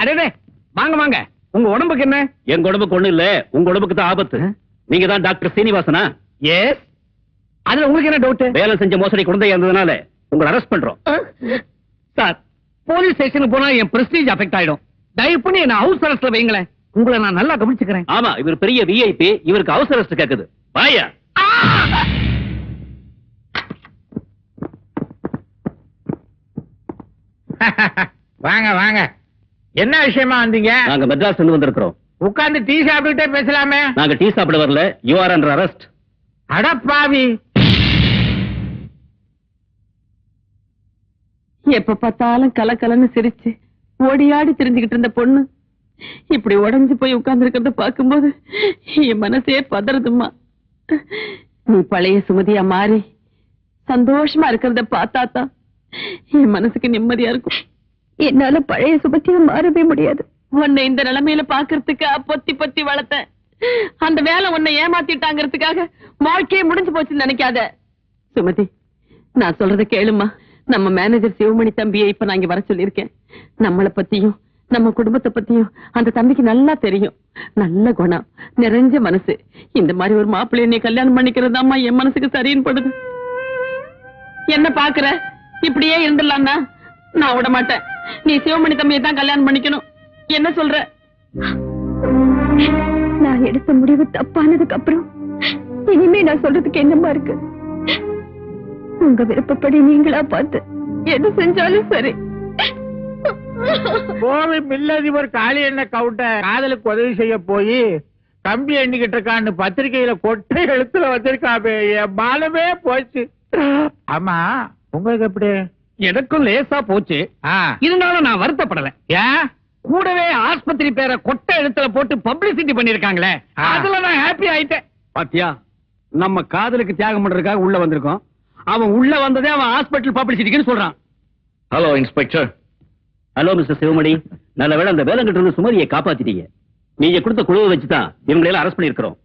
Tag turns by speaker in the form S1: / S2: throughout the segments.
S1: அடே வாங்க வாங்க. உங்க உடம்புக்கு என்ன?
S2: எங்க உடம்புக்கு ஒண்ணு இல்ல. உங்க உடம்புக்கு தான் ஆபத்து. நீங்க தான் டாக்டர் சீனிவாசனா?
S1: எஸ் அதுல உங்களுக்கு என்ன டவுட்
S2: வேலை செஞ்ச மோசடி குழந்தையா இருந்ததுனால உங்களை அரெஸ்ட் பண்றோம்.
S1: சார் போலீஸ் ஸ்டேஷனுக்கு போனா என் பிரஸ்டீஜ் அஃபெக்ட் ஆயிடும். தயவு பண்ணி என்ன ஹவுஸ் அரெஸ்ட்ல வைங்களேன். உங்களை நான் நல்லா கவனிச்சுக்கிறேன்.
S2: ஆமா இவர் பெரிய விஐபி இவருக்கு அவசர arrest கேக்குது. வாயா.
S3: வாங்க வாங்க. என்ன விஷயமா வந்தீங்க?
S2: நாங்க மெட்ராஸ் இருந்து வந்திருக்கிறோம்.
S3: உட்கார்ந்து டீ சாப்பிட்டுட்டே பேசலாமே.
S2: நாங்க டீ சாப்பிட வரல யூ ஆர் அண்டர் அரெஸ்ட்
S3: அடப்பாவி
S4: எப்ப பார்த்தாலும் கலக்கலன்னு சிரிச்சு ஓடியாடி திரிஞ்சுகிட்டு இருந்த பொண்ணு. இப்படி உடைஞ்சு போய் உட்கார்ந்து இருக்கிறத பாக்கும்போது என் மனசே பதறதும்மா. நீ பழைய சுமதியா மாறி சந்தோஷமா இருக்கிறத பார்த்தாதான் என் மனசுக்கு நிம்மதியா இருக்கும். என்னால பழைய சுமதியா மாறவே முடியாது. உன்னை இந்த நிலைமையில பாக்குறதுக்கு பொத்தி பொத்தி வளர்த்தேன். அந்த வேலை உன்னை ஏமாத்திட்டாங்கிறதுக்காக வாழ்க்கையே முடிஞ்சு போச்சுன்னு நினைக்காத. சுமதி நான் சொல்றத கேளுமா நம்ம மேனேஜர் சிவமணி தம்பியை இப்ப நான் இங்க வர சொல்லியிருக்கேன். நம்மள பத்தியும் நம்ம குடும்பத்தை பத்தியும் அந்த தம்பிக்கு நல்லா தெரியும். நல்ல குணம் நிறைஞ்ச மனசு. இந்த மாதிரி ஒரு மாப்பிள்ளைய நீ கல்யாணம் பண்ணிக்கிறதாம்மா என் மனசுக்கு சரின்னு படுது. என்ன பாக்குற இப்படியே இருந்துடலாம்னா நான் விட மாட்டேன். நீ சிவமணி தம்பியை தான் கல்யாணம் பண்ணிக்கணும். என்ன சொல்ற?
S5: நான் எடுத்த முடிவு தப்பானதுக்கு அப்புறம் இனிமே நான் சொல்றதுக்கு என்னமா இருக்கு? உங்க விருப்பப்படி நீங்களா பார்த்து எது செஞ்சாலும் சரி.
S3: கோவை மில்லதிபர் காளி எண்ணெய் கவுண்டர் காதலுக்கு உதவி செய்ய போய் கம்பி எண்ணிக்கிட்டு இருக்கான்னு பத்திரிக்கையில கொட்டை எழுத்துல வச்சிருக்காமே என் மானமே போச்சு. ஆமா உங்களுக்கு எப்படி?
S1: எனக்கும் லேசா போச்சு. இருந்தாலும் நான் வருத்தப்படல.
S3: ஏன்
S1: கூடவே ஆஸ்பத்திரி பேரை கொட்டை எழுத்துல போட்டு பப்ளிசிட்டி பண்ணிருக்காங்களே. அதுல நான் ஹாப்பி ஆயிட்டேன். பாத்தியா நம்ம காதலுக்கு தியாகம் பண்றதுக்காக உள்ள வந்திருக்கோம். அவன் உள்ள வந்ததே அவன் ஹாஸ்பிட்டல் பப்ளிசிட்டிக்குன்னு சொல்றான்.
S2: Hello inspector hello mister Sivamani நல்ல வேளை அந்த வேலை இருந்து சுமதியை காப்பாத்திட்டீங்க. நீங்க கொடுத்த குழுவை வச்சுதான் இவங்களை எல்லாம் அரெஸ்ட் பண்ணிருக்கிறோம்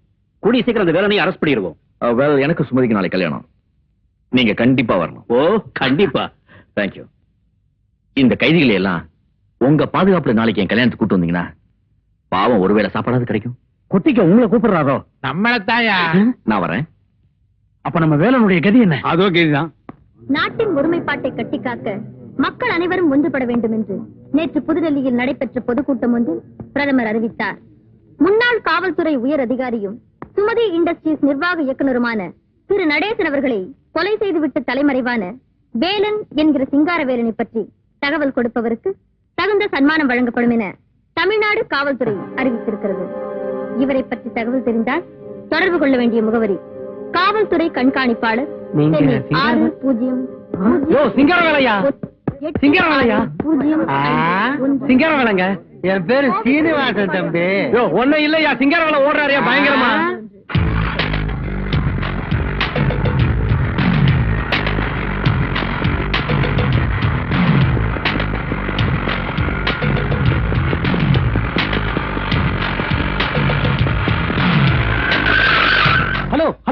S2: கூடிய சீக்கிரம் அந்த வேலையை அரெஸ்ட் பண்ணிடுவோம்.
S6: வெல் எனக்கு சுமதிக்கு நாளை கல்யாணம். நீங்க கண்டிப்பா வரணும்.
S2: ஓ கண்டிப்பா.
S6: தேங்க்யூ இந்த கைதிகளை எல்லாம் உங்க பாதுகாப்புல நாளைக்கு என் கல்யாணத்துக்கு கூட்டு வந்தீங்கன்னா பாவம் ஒருவேளை சாப்பாடாவது கிடைக்கும்.
S1: குட்டிக்க உங்களை கூப்பிடுறாரோ?
S3: நம்மளத்தாயா?
S6: நான் வரேன்.
S1: அப்ப நம்ம வேலனுடைய கதி என்ன? அதோ கதிதான்.
S5: நாட்டின் ஒருமைப்பாட்டை கட்டி காக்க மக்கள் அனைவரும் ஒன்றுபட வேண்டும் என்று நேற்று புதுடெல்லியில் நடைபெற்ற பொதுக்கூட்டம் ஒன்றில் பிரதமர் அறிவித்தார். முன்னாள் காவல்துறை உயர் அதிகாரியும் சுமதி இண்டஸ்ட்ரீஸ் நிர்வாக இயக்குனருமான திரு. நடேசன் அவர்களை கொலை செய்துவிட்டு தலைமறைவான வேலன் என்கிற சிங்காரவேலனை பற்றி தகவல் கொடுப்பவருக்கு தகுந்த சன்மானம் வழங்கப்படும் என தமிழ்நாடு காவல்துறை அறிவித்திருக்கிறது. இவரை பற்றி தகவல் தெரிந்தால் தொடர்பு கொள்ள வேண்டிய முகவரி காவல்துறை கண்காணிப்பாளர் ஆறு பூஜ்ஜியம்
S3: என் பேரு சீனிவாசன் தம்பி.
S1: ஒண்ணு இல்லையா? சிங்காரம் வேலை ஓடுறாரியா பயங்கரமா?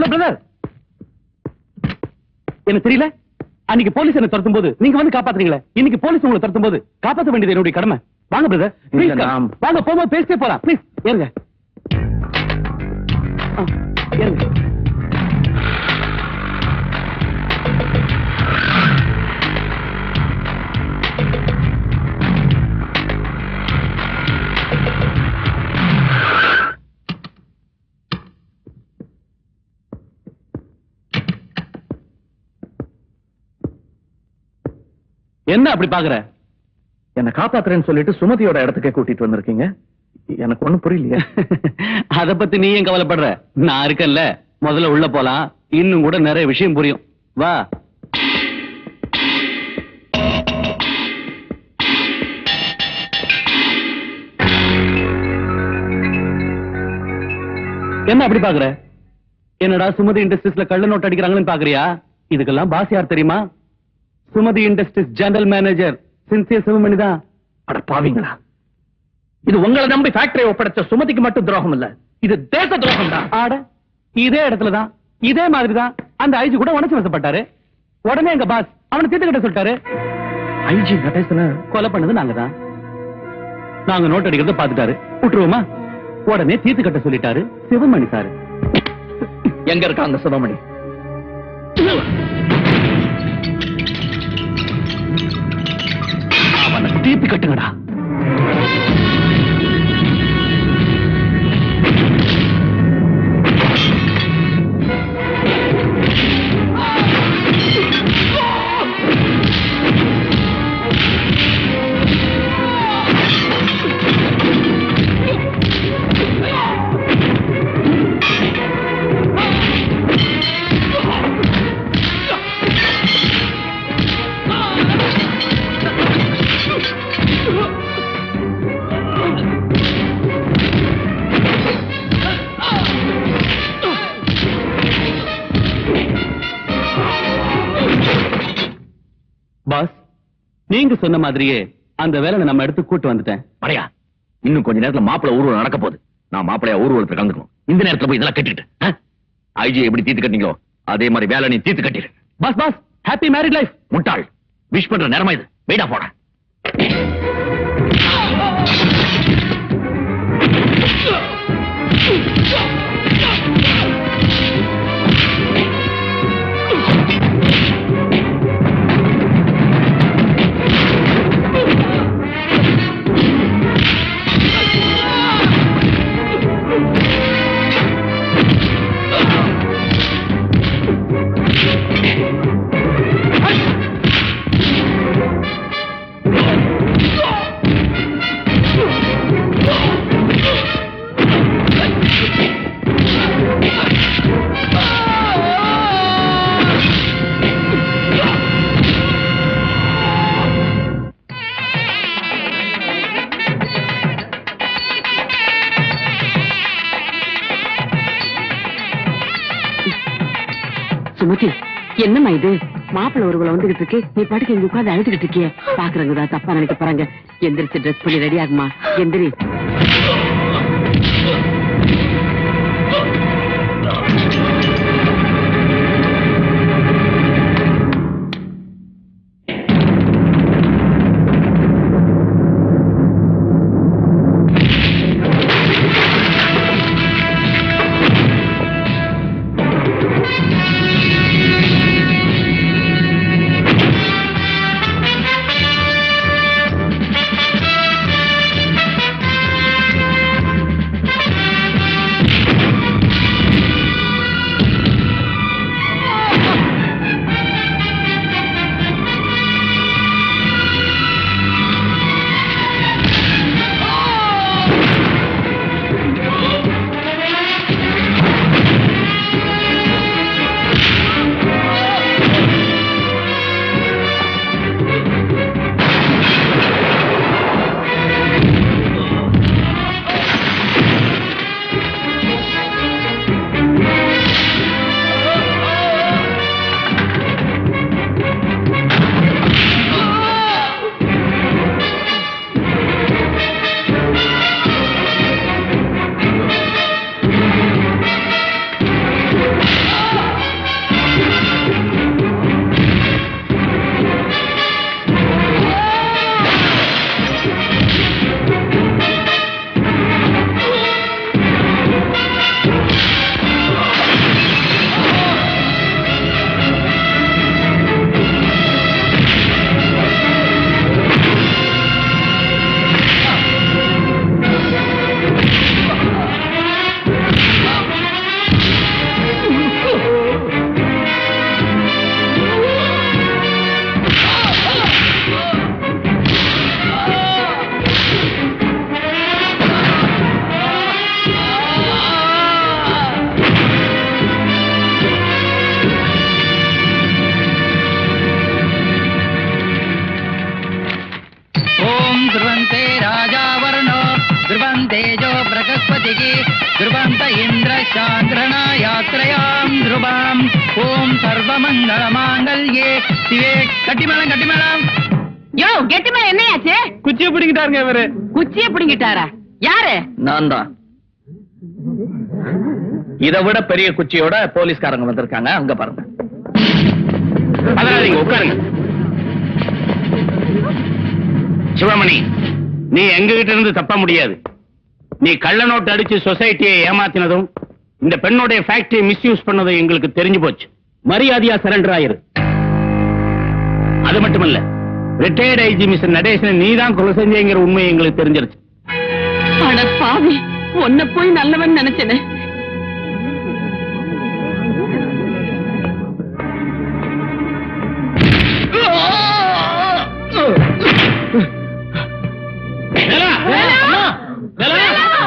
S1: ஹலோ பிரதர் எனக்கு தெரியல? அன்னைக்கு போலீஸ் என்ன துரத்தும் போது நீங்க வந்து காப்பாத்துறீங்களே? இன்னைக்கு போலீஸ் உங்களை துரத்தும் போது காப்பாத்த வேண்டியது என்னுடைய கடமை. வாங்க பிரதர் வாங்க போகும்போது பேசிட்டே போலாம். ப்ளீஸ் ஏறுங்க. ஏறுங்க. என்ன அப்படி பாக்குற
S6: என்ன காப்பாத்துறேன்னு சொல்லிட்டு சுமதியோட இடத்துக்கே கூட்டிட்டு வந்திருக்கீங்க. எனக்கு ஒண்ணும் புரியலையே.
S1: அத பத்தி நீ ஏன் கவலைப்படுற? நான் இருக்கேன்ல. முதல்ல உள்ள போலாம். இன்னும் கூட நிறைய விஷயம் புரியும். வா. என்ன அப்படி பாக்குற என்னடா சுமதி இண்டஸ்ட்ரீஸ்ல கள்ள நோட் அடிக்கிறாங்கன்னு பாக்குறியா இதுக்கெல்லாம் பாஸ் யார் தெரியுமா? Sumathi industries general manager sincere Sivamani தான்
S6: அட பாவீங்களா. இது உங்களை நம்பி ஃபேக்டரி ஒப்படைச்ச சுமதிக்கு மட்டும் துரோகம் இல்ல. இது தேச துரோகம் தான்
S1: ஆட. இதே இடத்துல தான் இதே மாதிரி தான் அந்த ஐஜி கூட உணர்ச்சி வசப்பட்டாரு. உடனே எங்க பாஸ் அவனை தீர்த்துக்கிட்ட சொல்லிட்டாரு.
S6: ஐஜி நடேசன
S1: கொலை பண்ணது நாங்க தான் நாங்க நோட் அடிக்கிறத பாத்துட்டாரு விட்டுருவோமா? உடனே தீர்த்து கட்ட சொல்லிட்டாரு சிவமணி சார்.
S7: எங்க இருக்கா அந்த சிவமணி?
S1: தீர்த்து கட்டுங்கடா. நீங்க சொன்ன மாதிரியே அந்த வேலை நம்ம எடுத்து கூட்டு வந்துட்டேன்.
S7: படையா இன்னும் கொஞ்ச நேரத்துல மாப்பிளை ஊர்வலம் நடக்க போகுது. நான் மாப்பிளைய ஊர்வலத்துல கலந்துக்கணும். இந்த நேரத்துல போய் இதெல்லாம் கட்டிட்டு. ஐஜி எப்படி தீர்த்து கட்டிங்களோ அதே மாதிரி வேலை நீ தீர்த்து கட்டிடு.
S1: Boss boss happy married life
S7: முட்டாள். விஷ் பண்ற நேரமா இது. வெயிடா போட.
S8: என்னம்மா இது? மாப்பிள்ளை ஒருவளை வந்துகிட்டு இருக்கு. நீ பாட்டுக்கு இங்க உட்காந்து அழுதுகிட்டு இருக்கிய. பாக்குறவங்க தப்பா நினைக்க போறாங்க. எந்திரிச்சு ட்ரெஸ் பண்ணி ரெடி ஆகுமா? எந்திரி.
S9: ஓம் சர்வமங்கல மாங்கல்யே சிவே. கட்டிமேளம் கட்டிமேளம்.
S8: யோ கெட்டிமேளம் என்னையாச்சு?
S1: குச்சியை பிடிங்கிட்டாருங்க இவரு.
S8: குச்சியை பிடிங்கிட்டாரா? யாரு?
S7: நான் தான். இதை விட பெரிய குச்சியோட போலீஸ்காரங்க வந்திருக்காங்க. அங்க பாருங்க.
S10: அதனால நீங்க உட்காருங்க. சிவமணி
S1: நீ எங்க கிட்ட இருந்து தப்ப முடியாது. நீ கள்ள நோட்டு அடிச்சு சொசைட்டியை ஏமாத்தினதும் இந்த பெண்ணுடைய ஃபேக்டரியை மிஸ்யூஸ் பண்ணதும் எங்களுக்கு தெரிஞ்சு போச்சு. மரியாதையா சரண்டர் ஆயிரு. அது மட்டுமல்ல ரிட்டையர்ட் ஐஜி மிஸ்டர் நடேசன் நீ தான் கொலை செஞ்சேங்கிற உண்மை எங்களுக்கு தெரிஞ்சிருச்சு.
S11: அட பாவி உன்னை போய் நல்லவன் நினைச்சேனே.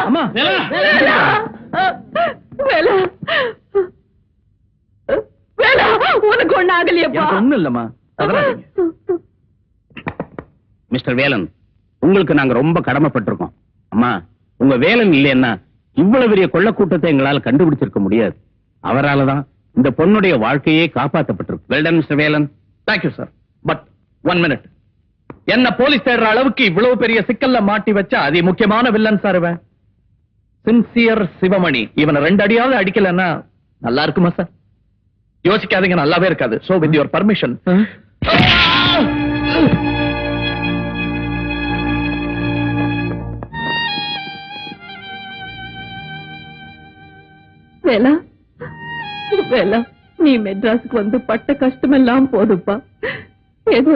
S12: அம்மா
S11: வேலா வேலா வேலா உனக்கு ஒண்ணு ஆகலையப்பா
S12: எனக்கு ஒண்ணும் இல்லம்மா.
S1: மிஸ்டர் வேலன் உங்களுக்கு நாங்க ரொம்ப கடமைப்பட்டிருக்கோம். அம்மா உங்க வேலன் இல்லைன்னா இவ்வளவு பெரிய கொள்ள கூட்டத்தை எங்களால கண்டுபிடிச்சிருக்க முடியாது. அவராலதான் இந்த பொண்ணுடைய வாழ்க்கையே காப்பாற்றப்பட்டிருக்கு well done mister Velan.
S12: Thank you sir but one minute என்ன போலீஸ் தேடுற அளவுக்கு இவ்வளவு பெரிய சிக்கல்ல மாட்டி வச்சா அதி முக்கியமான வில்லன் சார் இவன். சின்சியர் சிவமணி. இவனை ரெண்டு அடியாவது அடிக்கலன்னா நல்லா இருக்குமா சார் யோசிக்காதீங்க நல்லாவே இருக்காது. சோ வித் யுவர் பர்மிஷன்
S11: வேலா வேலா நீ மெட்ராஸுக்கு வந்து பட்ட கஷ்டமெல்லாம் போதுப்பா. ஏதோ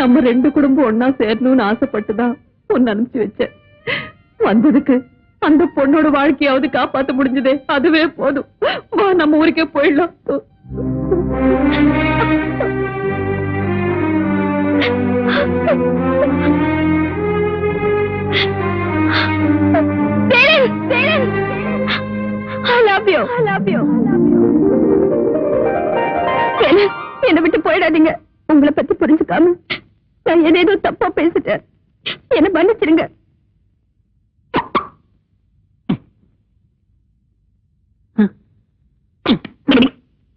S11: நம்ம ரெண்டு குடும்பம் ஒன்னா சேரணும்னு ஆசைப்பட்டுதான் உன்னை அனுப்பிச்சு வச்சேன் வந்ததுக்கு அந்த பொண்ணோட வாழ்க்கையாவது காப்பாத்த முடிஞ்சதே அதுவே போதும். வா நம்ம ஊருக்கே போயிடலாம். என்னை விட்டு போயிடாதீங்க. உங்களை பத்தி புரிஞ்சுக்காம நான் ஏதேதோ தப்பா பேசிட்டேன். என்ன மன்னிச்சிருங்க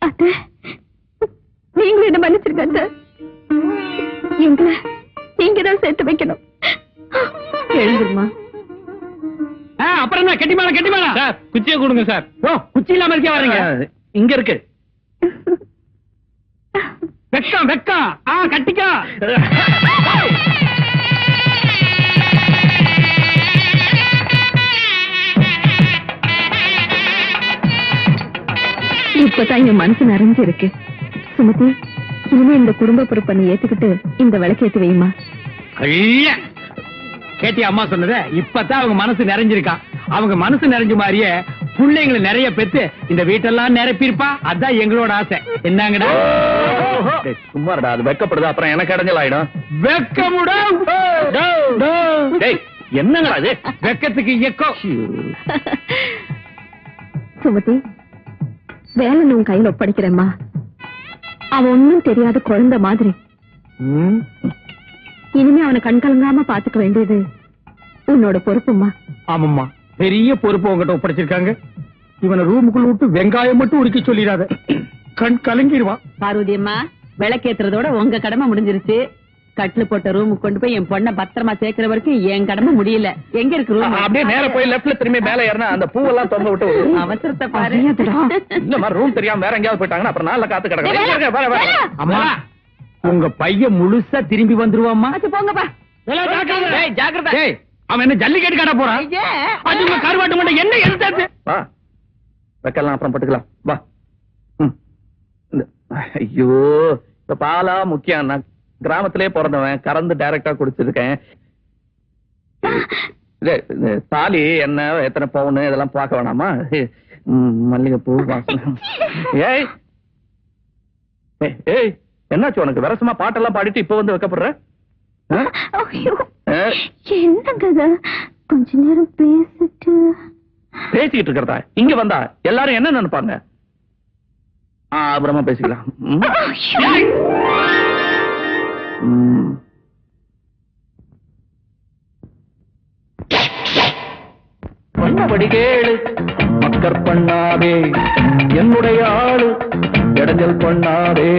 S11: அத்தை, நீங்களும் என்ன மன்னிச்சிருங்க அத்தை. எங்களை நீங்க தான் சேர்த்து வைக்கணும். எழுதுமா
S12: அப்புறம் என்ன? கெட்டி மேல கெட்டி மேல சார் குச்சியை கொடுங்க சார். ஓ குச்சி இல்லாம இருக்கே வரீங்க. இங்க இருக்கு. வெக்கம் வெக்கம். ஆ கட்டிக்கா.
S11: இப்பதான் என் மனசு நிறைஞ்சு இருக்கு சுமதி இனிமே இந்த குடும்ப பொறுப்பை நீ ஏத்துக்கிட்டு இந்த விளக்கேத்தி வைமா
S12: ஐய! கேட்டி அம்மா சொன்னத? இப்பதான் அவங்க மனசு நிறைஞ்சிருக்கா. அவங்க மனசு நிறைஞ்ச மாதிரியே பிள்ளைங்களை நிறைய பெத்து இந்த வீட்டெல்லாம் நிரப்பியிருப்பா. அதான் எங்களோட ஆசை. என்னங்கடா?
S6: சும்மாடா அது வெக்கப்படுது. அப்புறம் எனக்கு இடைஞ்சல் ஆயிடும்.
S12: வெக்கமுடா?
S6: டேய் என்னங்கடா இது?
S12: வெக்கத்துக்கு இயக்கம்
S11: சுமதி வேலை உன் கையில ஒப்படைக்கிறேம்மா. அவன் ஒன்னும் தெரியாத குழந்தை மாதிரி. இனிமே அவனை கண் கலங்காம பாத்துக்க வேண்டியது உன்னோட பொறுப்புமா
S12: ஆமாம்மா. பெரிய பொறுப்பு உங்ககிட்ட ஒப்படைச்சிருக்காங்க. இவனை ரூமுக்குள்ள விட்டு வெங்காயம் மட்டும் உரிக்க சொல்லிடாத. கண் கலங்கிடுவான்
S11: பார்வதி அம்மா விளக்கேத்துறதோட உங்க கடமை முடிஞ்சிருச்சு. கட்டில் போட்ட ரூமுக்கு கொண்டு போய் என் பொண்ணை பத்திரமா சேர்க்கிற வரைக்கும் என் கடமை முடியல. எங்க இருக்கு ரூம்
S6: அப்படியே நேர போய் லெஃப்ட்ல திரும்பி மேல ஏறினா அந்த பூவெல்லாம் தொங்க விட்டு விடு.
S11: அவசரத்தை பாரு.
S6: இல்லம்மா ரூம் தெரியாம வேற எங்கேயாவது போயிட்டாங்கன்னா அப்புறம் நாள்ல காத்து கிடக்கு
S12: அம்மா உங்க பையன் முழுசா திரும்பி வந்துருவாம்மா.
S11: போங்கப்பா.
S12: ஏய், ஜாக்கிரதை. ஏய், அவன் என்ன ஜல்லிக்கட்டு காட்ட போறான்? அது உங்க கருவாட்டு மண்டை என்ன எடுத்தாச்சு
S6: வா. வைக்கலாம் அப்புறம் பட்டுக்கலாம். வா. ம். இந்த- ஐயோ இப்ப பாலா முக்கியம். நான் கிராமத்திலே பிறந்தவன் கறந்து டைரக்டா குடிச்சிருக்கேன். தாலி என்ன எத்தனை பவுன் இதெல்லாம் பார்க்க வேணாமா? மல்லிகைப்பூ ஏய்! ஏய், என்னாச்சு உனக்கு? வரசமா பாட்டெல்லாம் பாடிட்டு இப்ப வந்து வைக்கப்படுற?
S13: என்னங்க? கொஞ்ச நேரம் பேசிட்டு.
S6: பேசிக்கிட்டு இருக்கிறதா? இங்க வந்தா எல்லாரும் என்ன நினைப்பாங்க? ஆ, அப்புறமா பேசிக்கலாம். பண்ணபடி கேளு மக்கர் பண்ணாதே என்னுடைய ஆளு இடைஞ்சல் பண்ணாதே.